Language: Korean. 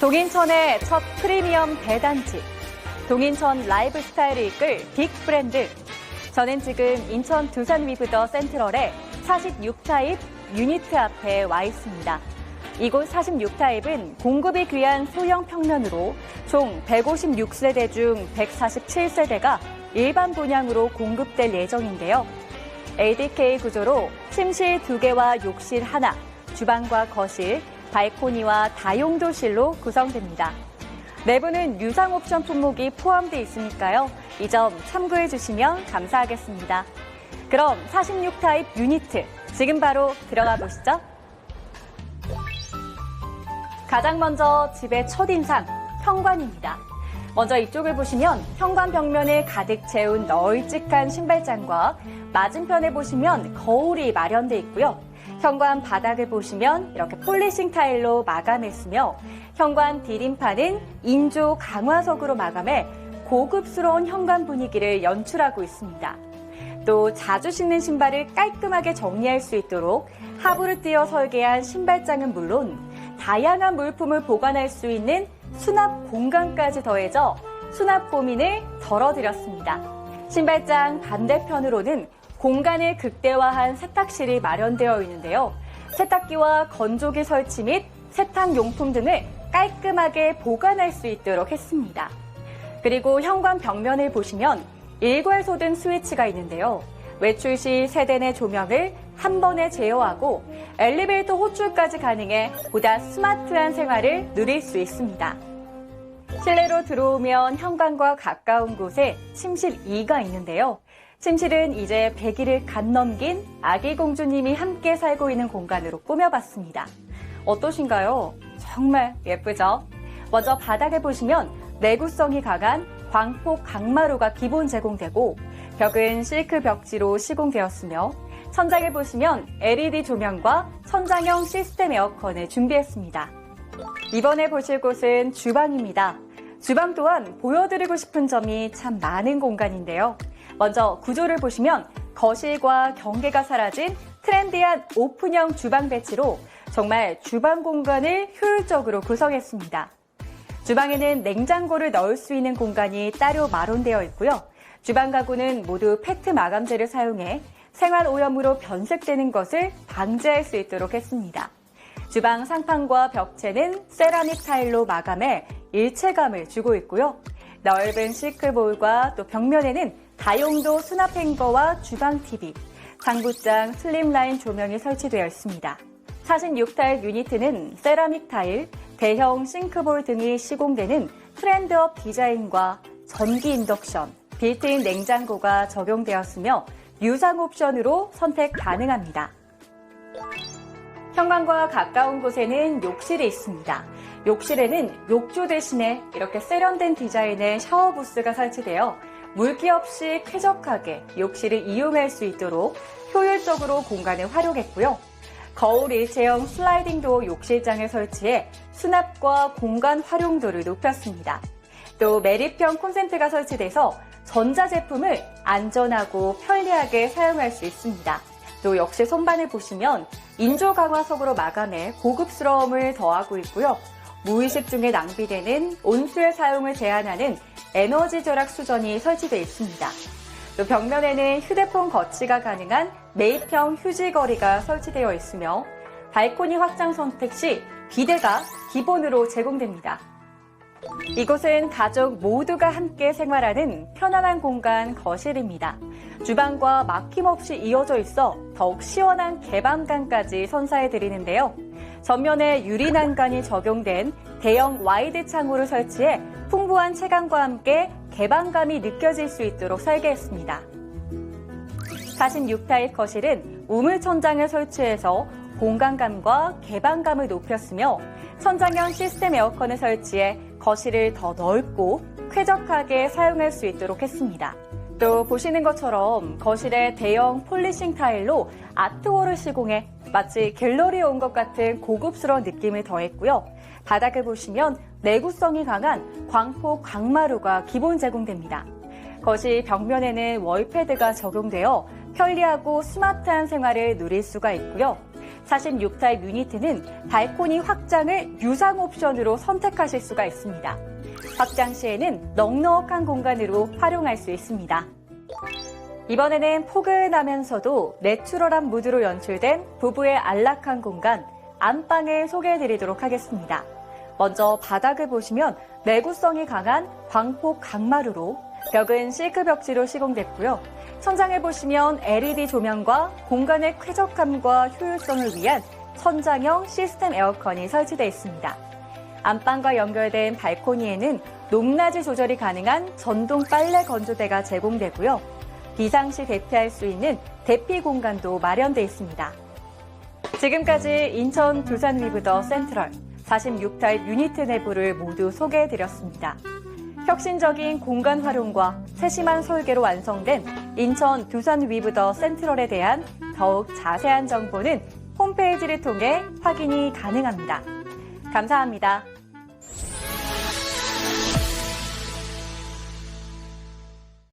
동인천의 첫 프리미엄 대단지. 동인천 라이브 스타일을 이끌 빅 브랜드. 저는 지금 인천 두산 위브더 센트럴의 46타입 유니트 앞에 와 있습니다. 이곳 46타입은 공급이 귀한 소형 평면으로 총 156세대 중 147세대가 일반 분양으로 공급될 예정인데요. ADK 구조로 침실 2개와 욕실 하나, 주방과 거실, 발코니와 다용도실로 구성됩니다. 내부는 유상 옵션 품목이 포함되어 있으니까요. 이 점 참고해 주시면 감사하겠습니다. 그럼 46타입 유니트 지금 바로 들어가 보시죠. 가장 먼저 집의 첫인상 현관입니다. 먼저 이쪽을 보시면 현관 벽면을 가득 채운 널찍한 신발장과 맞은편에 보시면 거울이 마련돼 있고요. 현관 바닥을 보시면 이렇게 폴리싱 타일로 마감했으며 현관 디딤판은 인조 강화석으로 마감해 고급스러운 현관 분위기를 연출하고 있습니다. 또 자주 신는 신발을 깔끔하게 정리할 수 있도록 하부를 띄어 설계한 신발장은 물론 다양한 물품을 보관할 수 있는 수납 공간까지 더해져 수납 고민을 덜어드렸습니다. 신발장 반대편으로는 공간을 극대화한 세탁실이 마련되어 있는데요. 세탁기와 건조기 설치 및 세탁용품 등을 깔끔하게 보관할 수 있도록 했습니다. 그리고 현관 벽면을 보시면 일괄소 등 스위치가 있는데요. 외출 시 세대 내 조명을 한 번에 제어하고 엘리베이터 호출까지 가능해 보다 스마트한 생활을 누릴 수 있습니다. 실내로 들어오면 현관과 가까운 곳에 침실 2가 있는데요. 침실은 이제 100일을 간 넘긴 아기 공주님이 함께 살고 있는 공간으로 꾸며봤습니다. 어떠신가요? 정말 예쁘죠? 먼저 바닥에 보시면 내구성이 강한 광폭 강마루가 기본 제공되고 벽은 실크 벽지로 시공되었으며 천장을 보시면 LED 조명과 천장형 시스템 에어컨을 준비했습니다. 이번에 보실 곳은 주방입니다. 주방 또한 보여드리고 싶은 점이 참 많은 공간인데요. 먼저 구조를 보시면 거실과 경계가 사라진 트렌디한 오픈형 주방 배치로 정말 주방 공간을 효율적으로 구성했습니다. 주방에는 냉장고를 넣을 수 있는 공간이 따로 마련되어 있고요. 주방 가구는 모두 페트 마감재를 사용해 생활 오염으로 변색되는 것을 방지할 수 있도록 했습니다. 주방 상판과 벽체는 세라믹 타일로 마감해 일체감을 주고 있고요. 넓은 시크볼과 또 벽면에는 다용도 수납 행거와 주방 TV, 장부장 슬림라인 조명이 설치되어 있습니다. 46타일 유니트는 세라믹 타일, 대형 싱크볼 등이 시공되는 트렌드업 디자인과 전기 인덕션, 빌트인 냉장고가 적용되었으며 유상 옵션으로 선택 가능합니다. 현관과 가까운 곳에는 욕실이 있습니다. 욕실에는 욕조 대신에 이렇게 세련된 디자인의 샤워 부스가 설치되어 물기 없이 쾌적하게 욕실을 이용할 수 있도록 효율적으로 공간을 활용했고요. 거울 일체형 슬라이딩 도어 욕실장을 설치해 수납과 공간 활용도를 높였습니다. 또 매립형 콘센트가 설치돼서 전자제품을 안전하고 편리하게 사용할 수 있습니다. 또 역시 선반을 보시면 인조 강화석으로 마감해 고급스러움을 더하고 있고요. 무의식 중에 낭비되는 온수의 사용을 제한하는 에너지 절약 수전이 설치되어 있습니다. 또 벽면에는 휴대폰 거치가 가능한 매입형 휴지거리가 설치되어 있으며 발코니 확장 선택 시 비대가 기본으로 제공됩니다. 이곳은 가족 모두가 함께 생활하는 편안한 공간 거실입니다. 주방과 막힘없이 이어져 있어 더욱 시원한 개방감까지 선사해 드리는데요. 전면에 유리 난간이 적용된 대형 와이드 창호를 설치해 풍부한 채광과 함께 개방감이 느껴질 수 있도록 설계했습니다. 46타입 거실은 우물 천장을 설치해서 공간감과 개방감을 높였으며 천장형 시스템 에어컨을 설치해 거실을 더 넓고 쾌적하게 사용할 수 있도록 했습니다. 또 보시는 것처럼 거실에 대형 폴리싱 타일로 아트월을 시공해 마치 갤러리에 온 것 같은 고급스러운 느낌을 더했고요. 바닥을 보시면 내구성이 강한 광폭 광마루가 기본 제공됩니다. 거실 벽면에는 월패드가 적용되어 편리하고 스마트한 생활을 누릴 수가 있고요. 46타입 유니트는 발코니 확장을 유상 옵션으로 선택하실 수가 있습니다. 확장 시에는 넉넉한 공간으로 활용할 수 있습니다. 이번에는 포근하면서도 내추럴한 무드로 연출된 부부의 안락한 공간, 안방을 소개해 드리도록 하겠습니다. 먼저 바닥을 보시면 내구성이 강한 광폭 강마루로 벽은 실크 벽지로 시공됐고요. 천장을 보시면 LED 조명과 공간의 쾌적함과 효율성을 위한 천장형 시스템 에어컨이 설치되어 있습니다. 안방과 연결된 발코니에는 높낮이 조절이 가능한 전동 빨래 건조대가 제공되고요. 비상시 대피할 수 있는 대피 공간도 마련되어 있습니다. 지금까지 인천 두산 위브더 센트럴 46타입 유니트 내부를 모두 소개해드렸습니다. 혁신적인 공간 활용과 세심한 설계로 완성된 인천 두산 위브더 센트럴에 대한 더욱 자세한 정보는 홈페이지를 통해 확인이 가능합니다. 감사합니다.